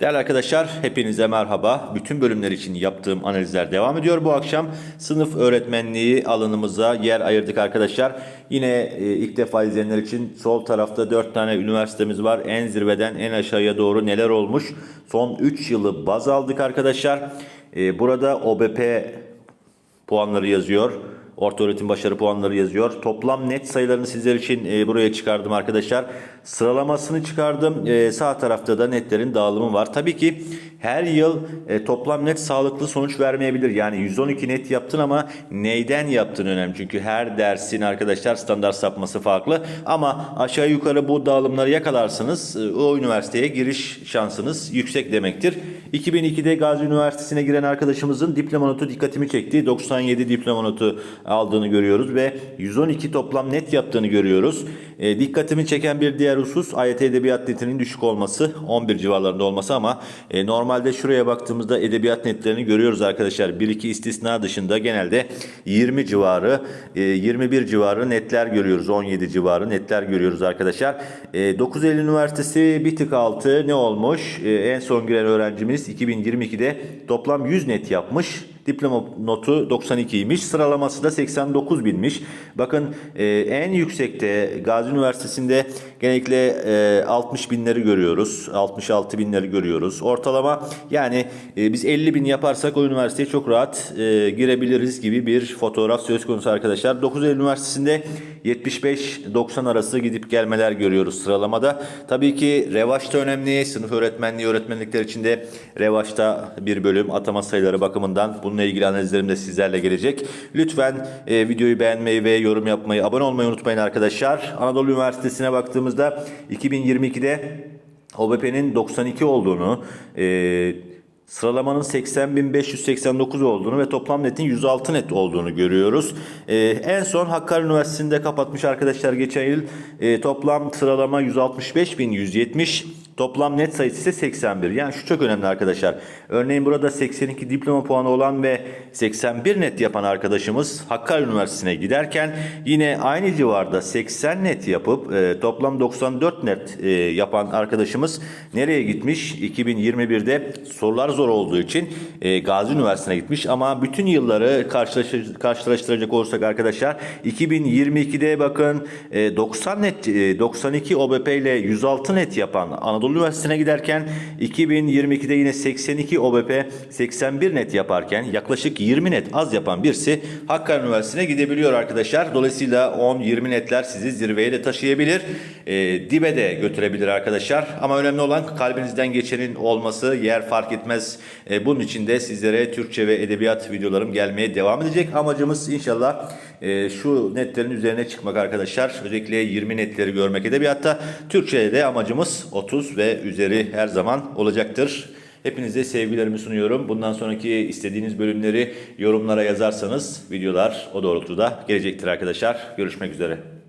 Değerli arkadaşlar, hepinize merhaba. Bütün bölümler için yaptığım analizler devam ediyor. Bu akşam sınıf öğretmenliği alanımıza yer ayırdık arkadaşlar. Yine e, ilk defa izleyenler için sol tarafta 4 tane üniversitemiz var. En zirveden en aşağıya doğru neler olmuş? Son 3 yılı baz aldık arkadaşlar. E, burada OBP puanları yazıyor. Orta öğretim başarı puanları yazıyor. Toplam net sayılarını sizler için e, buraya çıkardım arkadaşlar. Sıralamasını çıkardım. E, sağ tarafta da netlerin dağılımı var. Tabii ki her yıl e, toplam net sağlıklı sonuç vermeyebilir. Yani 112 net yaptın ama neyden yaptığın önemli. Çünkü her dersin arkadaşlar standart sapması farklı. Ama aşağı yukarı bu dağılımları yakalarsınız. e, o üniversiteye giriş şansınız yüksek demektir. 2002'de Gazi Üniversitesi'ne giren arkadaşımızın diploma notu dikkatimi çekti. 97 diploma notu aldığını görüyoruz ve 112 toplam net yaptığını görüyoruz. E, dikkatimi çeken bir diğer husus AYT Edebiyat netinin düşük olması. 11 civarlarında olması ama e, normalde şuraya baktığımızda edebiyat netlerini görüyoruz arkadaşlar. 1-2 istisna dışında genelde 20 civarı, e, 21 civarı netler görüyoruz. 17 civarı netler görüyoruz arkadaşlar. E, 9 Eylül Üniversitesi bir tık altı ne olmuş? E, en son giren öğrencimiz 2022'de toplam 100 net yapmış. Diploma notu 92'ymiş. Sıralaması da 89 binmiş. Bakın e, en yüksekte Gazi Üniversitesi'nde genellikle e, 60 binleri görüyoruz. 66 binleri görüyoruz. Ortalama yani e, biz 50 bin yaparsak o üniversiteye çok rahat e, girebiliriz gibi bir fotoğraf söz konusu arkadaşlar. 9 Eylül Üniversitesi'nde 75-90 arası gidip gelmeler görüyoruz sıralamada. Tabii ki revaçta önemli. Sınıf öğretmenliği öğretmenlikler içinde revaçta bir bölüm atama sayıları bakımından bununla ilgili analizlerim de sizlerle gelecek. Lütfen e, videoyu beğenmeyi ve yorum yapmayı, abone olmayı unutmayın arkadaşlar. Anadolu Üniversitesi'ne baktığımızda 2022'de OBP'nin 92 olduğunu, e, Sıralamanın 80.589 olduğunu ve toplam netin 106 net olduğunu görüyoruz. Ee, en son Hakkari Üniversitesi'nde kapatmış arkadaşlar geçen yıl. Ee, toplam sıralama 165.170. Toplam net sayısı ise 81. Yani şu çok önemli arkadaşlar. Örneğin burada 82 diploma puanı olan ve 81 net yapan arkadaşımız Hakkari Üniversitesi'ne giderken yine aynı civarda 80 net yapıp e, toplam 94 net e, yapan arkadaşımız nereye gitmiş? 2021'de sorular zor olduğu için e, Gazi Üniversitesi'ne gitmiş ama bütün yılları karşılaş- karşılaştıracak olursak arkadaşlar 2022'de bakın e, 90 net e, 92 OBP ile 106 net yapan Anadolu Üniversitesi'ne giderken 2022'de yine 82 OBP 81 net yaparken yaklaşık 20 net az yapan birisi Hakkari Üniversitesi'ne gidebiliyor arkadaşlar. Dolayısıyla 10-20 netler sizi zirveye de taşıyabilir. E, dibe de götürebilir arkadaşlar. Ama önemli olan kalbinizden geçenin olması yer fark etmez. E, bunun için de sizlere Türkçe ve edebiyat videolarım gelmeye devam edecek. Amacımız inşallah e, şu netlerin üzerine çıkmak arkadaşlar. Özellikle 20 netleri görmek edebiyatta. Türkçe'de de amacımız 30 ve üzeri her zaman olacaktır. Hepinize sevgilerimi sunuyorum. Bundan sonraki istediğiniz bölümleri yorumlara yazarsanız videolar o doğrultuda gelecektir arkadaşlar. Görüşmek üzere.